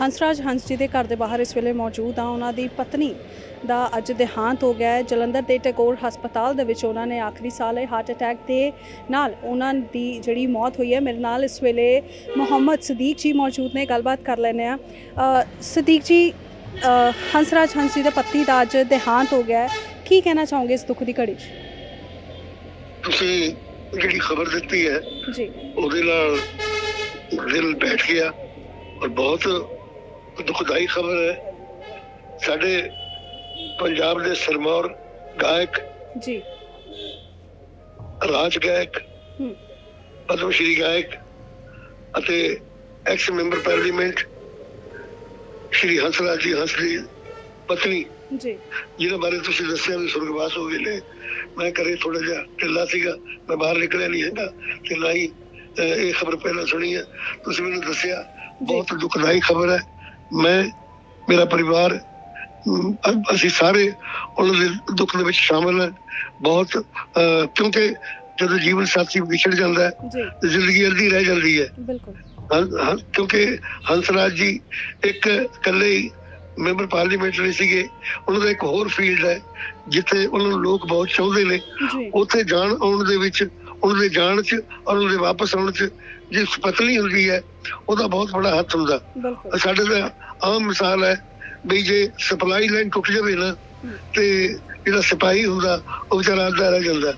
ਹੰਸਰਾਜ ਹੰਸ ਜੀ ਦੇ ਘਰ ਦੇ ਬਾਹਰ ਇਸ ਵੇਲੇ ਮੌਜੂਦ ਆ। ਉਹਨਾਂ ਦੀ ਪਤਨੀ ਦਾ ਅੱਜ ਦੇਹਾਂਤ ਹੋ ਗਿਆ ਹੈ। ਜਲੰਧਰ ਦੇ ਟੈਗੋਰ ਹਸਪਤਾਲ ਦੇ ਵਿੱਚ ਉਹਨਾਂ ਨੇ ਆਖਰੀ ਸਾਹ ਲਏ ਹਾਰਟ ਅਟੈਕ ਦੇ ਨਾਲ ਉਹਨਾਂ ਦੀ ਜਿਹੜੀ ਮੌਤ ਹੋਈ ਹੈ। ਮੇਰੇ ਨਾਲ ਇਸ ਵੇਲੇ ਮੁਹੰਮਦ ਸਦੀਕ ਜੀ ਮੌਜੂਦ ਨੇ। ਗੱਲਬਾਤ ਕਰ ਲੈਂਦੇ ਆ ਸਦੀਕ ਜੀ ਹੰਸਰਾਜ ਹੰਸ ਜੀ ਦੇ ਪਤੀ ਦਾ ਅੱਜ ਦੇਹਾਂਤ ਹੋ ਗਿਆ ਹੈ। ਕੀ ਕਹਿਣਾ ਚਾਹੋਗੇ ਇਸ ਦੁੱਖ ਦੀ ਘੜੀ 'ਚ? ਤੁਸੀਂ ਜਿਹੜੀ ਖਬਰ ਦਿੱਤੀ ਹੈ ਜੀ। ਉਹਦੇ ਨਾਲ ਦਿਲ ਬੈਠ ਗਿਆ ਔਰ ਬਹੁਤ ਦੁਖਦਾਈ ਖਬਰ ਹੈ। ਸਾਡੇ ਪੰਜਾਬ ਦੇ ਸਰਮੌਰ ਗਾਇਕ ਜੀ। ਰਾਜ ਗਾਇਕ ਪਦਮ ਸ਼੍ਰੀ ਗਾਇਕ ਅਤੇ ex member parliament Shri Hansraj ji Hans ਦੀ ਪਤਨੀ। ਜੀ। ਜਿਹਦੇ ਬਾਰੇ ਤੁਸੀਂ ਦੱਸਿਆ ਵੀ ਸੁਰਗਵਾਸ ਹੋ ਗਏ ਨੇ। ਮੈਂ ਕਰੇ ਥੋੜਾ ਜਿਹਾ ਢਿੱਲਾ ਸੀਗਾ। ਮੈਂ ਬਾਹਰ ਨਿਕਲਿਆ ਨਹੀਂ ਹੈਗਾ ਤੇ ਨਾ ਹੀ ਇਹ ਖਬਰ ਪਹਿਲਾਂ ਸੁਣੀ ਹੈ। ਤੁਸੀਂ ਮੈਨੂੰ ਦੱਸਿਆ ਬਹੁਤ ਦੁਖਦਾਈ ਖਬਰ ਹੈ। ਮੈਂ ਮੇਰਾ ਪਰਿਵਾਰ ਅਸੀਂ ਸਾਰੇ ਉਹਨਾਂ ਦੇ ਦੁੱਖ ਦੇ ਵਿੱਚ ਸ਼ਾਮਲ ਹਾਂ। ਬਹੁਤ ਕਿਉਂਕਿ ਜਦੋਂ ਜੀਵਨ ਸਾਥੀ ਵਿਛੜ ਜਾਂਦਾ ਹੈ ਜ਼ਿੰਦਗੀ ਅੱਧੀ ਰਹਿ ਜਾਂਦੀ ਹੈ। ਬਿਲਕੁਲ। ਕਿਉਂਕਿ ਹੰਸਰਾਜ ਜੀ ਇੱਕ ਇਕੱਲੇ ਹੀ ਮੈਂਬਰ ਪਾਰਲੀਮੈਂਟ ਨਹੀਂ ਸੀਗੇ। ਉਹਨਾਂ ਦਾ ਇੱਕ ਹੋਰ ਫੀਲਡ ਹੈ ਜਿੱਥੇ ਉਹਨਾਂ ਨੂੰ ਲੋਕ ਬਹੁਤ ਚਾਹੁੰਦੇ ਨੇ। ਉੱਥੇ ਜਾਣ ਆਉਣ ਦੇ ਵਿੱਚ ਉਹਨਾਂ ਦੇ ਜਾਣ 'ਚ ਔਰ ਉਹਨਾਂ ਦੇ ਵਾਪਸ ਆਉਣ 'ਚ ਜਿਸ ਪਤਨੀ ਹੁੰਦੀ ਹੈ ਉਹਦਾ ਬਹੁਤ ਬੜਾ ਹੱਥ ਹੁੰਦਾ। ਸਾਡੇ ਦਾ ਆਮ ਮਿਸਾਲ ਹੈ ਵੀ ਜੇ ਸਪਲਾਈ ਲਾਈਨ ਟੁੱਟ ਜਾਵੇ ਨਾ ਤੇ ਜਿਹੜਾ ਸਿਪਾਹੀ ਹੁੰਦਾ ਉਹ ਵਿਚਾਰਾ ਅੱਧਾ ਰਹਿ ਜਾਂਦਾ।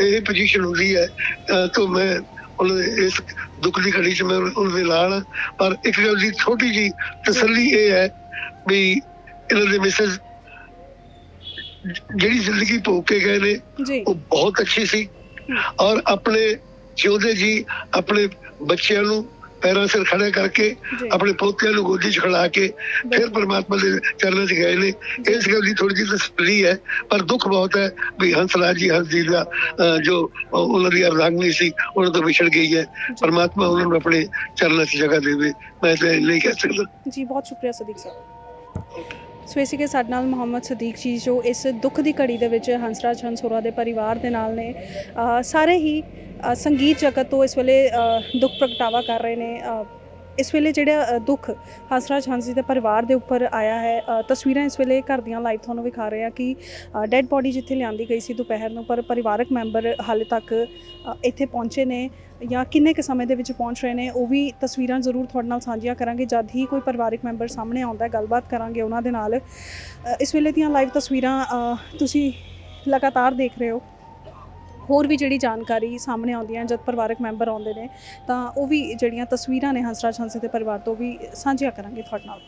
ਇਹ ਪੋਜੀਸ਼ਨ ਹੁੰਦੀ ਹੈ ਤੋਂ ਮੈਂ ਉਹਨਾਂ ਦੇ ਇਸ ਦੁੱਖ ਦੀ ਘੜੀ 'ਚ ਮੈਂ ਉਹਨਾਂ ਦੇ ਨਾਲ। ਪਰ ਇੱਕ ਗੱਲ ਦੀ ਛੋਟੀ ਜੀ ਤਸੱਲੀ ਇਹ ਹੈ ਵੀ ਇਹਨਾਂ ਦੇ ਮਿਸਸ ਜਿਹੜੀ ਜ਼ਿੰਦਗੀ ਭੋਗ ਕੇ ਗਏ ਨੇ ਜੀ। ਉਹ ਬਹੁਤ ਅੱਛੀ ਸੀ। ਔਰ ਆਪਣੇ ਜਿਉਂਦੇ ਜੀ ਆਪਣੇ ਬੱਚਿਆਂ ਨੂੰ ਪੈਰਾਂ ਸਿਰ ਖੜੇ ਕਰਕੇ ਆਪਣੇ ਪੋਤਿਆਂ ਨੂੰ ਗੋਦੀ 'ਚ ਖੜਾ ਕੇ ਫਿਰ ਪਰਮਾਤਮਾ ਦੇ ਚਰਨਾਂ 'ਚ ਗਏ ਨੇ। ਇਸ ਗੱਲ ਦੀ ਥੋੜੀ ਜਿਹੀ ਤਸੱਲੀ ਹੈ ਪਰ ਦੁੱਖ ਬਹੁਤ ਹੈ ਵੀ ਹੰਸਰਾਜ ਜੀ ਹੰਸ ਜੀ ਦਾ ਜੋ ਉਹ- ਉਹਨਾਂ ਦੀ ਅਰਦਾਂਗਨੀ ਸੀ ਉਹਨਾਂ ਤੋਂ ਵਿਛੜ ਗਈ ਹੈ। ਪਰਮਾਤਮਾ ਉਹਨਾਂ ਨੂੰ ਆਪਣੇ ਚਰਨਾਂ 'ਚ ਜਗ੍ਹਾ ਦੇਵੇ। ਮੈਂ ਤਾਂ ਨਹੀਂ ਕਹਿ ਸਕਦਾ। ਜੀ ਬਹੁਤ ਸ਼ੁਕਰੀਆ ਸਦੀਕ ਸਾਹਿਬ ਸੋ ਇਸੇ ਕੇ ਸਾਡੇ ਨਾਲ ਮੁਹੰਮਦ ਸਦੀਕ ਜੀ, ਜੋ ਇਸ ਦੁੱਖ ਦੀ ਘੜੀ ਦੇ ਵਿੱਚ ਹੰਸਰਾਜ ਹੰਸ ਦੇ ਪਰਿਵਾਰ ਦੇ ਨਾਲ ਨੇ। ਸਾਰੇ ਹੀ ਸੰਗੀਤ ਜਗਤ ਤੋਂ ਇਸ ਵੇਲੇ ਦੁੱਖ ਪ੍ਰਗਟਾਵਾ ਕਰ ਰਹੇ ਨੇ। ਇਸ ਵੇਲੇ ਜਿਹੜਾ ਦੁੱਖ ਹਸਰਾਜ ਹੰਸ ਜੀ ਦੇ ਪਰਿਵਾਰ ਦੇ ਉੱਪਰ ਆਇਆ ਹੈ ਤਸਵੀਰਾਂ ਇਸ ਵੇਲੇ ਘਰ ਦੀਆਂ ਲਾਈਵ ਤੁਹਾਨੂੰ ਵਿਖਾ ਰਹੇ ਆ ਕਿ ਡੈੱਡ ਬੋਡੀ ਜਿੱਥੇ ਲਿਆਂਦੀ ਗਈ ਸੀ ਦੁਪਹਿਰ ਨੂੰ, ਪਰ ਪਰਿਵਾਰਕ ਮੈਂਬਰ ਹਾਲੇ ਤੱਕ ਇੱਥੇ ਪਹੁੰਚੇ ਨੇ ਜਾਂ ਕਿੰਨੇ ਕੁ ਸਮੇਂ ਦੇ ਵਿੱਚ ਪਹੁੰਚ ਰਹੇ ਨੇ, ਉਹ ਵੀ ਤਸਵੀਰਾਂ ਜ਼ਰੂਰ ਤੁਹਾਡੇ ਨਾਲ ਸਾਂਝੀਆਂ ਕਰਾਂਗੇ। ਜਦ ਹੀ ਕੋਈ ਪਰਿਵਾਰਕ ਮੈਂਬਰ ਸਾਹਮਣੇ ਆਉਂਦਾ ਹੈ, ਗੱਲਬਾਤ ਕਰਾਂਗੇ ਉਹਨਾਂ ਦੇ ਨਾਲ। ਇਸ ਵੇਲੇ ਦੀਆਂ ਲਾਈਵ ਤਸਵੀਰਾਂ ਤੁਸੀਂ ਲਗਾਤਾਰ ਦੇਖ ਰਹੇ ਹੋ। ਹੋਰ ਵੀ ਜਿਹੜੀ ਜਾਣਕਾਰੀ ਸਾਹਮਣੇ ਆਉਂਦੀ ਹੈ, ਜਦ ਪਰਿਵਾਰਕ ਮੈਂਬਰ ਆਉਂਦੇ ਨੇ, ਤਾਂ ਉਹ ਵੀ ਜਿਹੜੀਆਂ ਤਸਵੀਰਾਂ ਨੇ ਹੰਸਰਾਜ ਹੰਸੇ ਦੇ ਪਰਿਵਾਰ ਤੋਂ ਵੀ ਸਾਂਝੀਆਂ ਕਰਾਂਗੇ ਤੁਹਾਡੇ ਨਾਲ।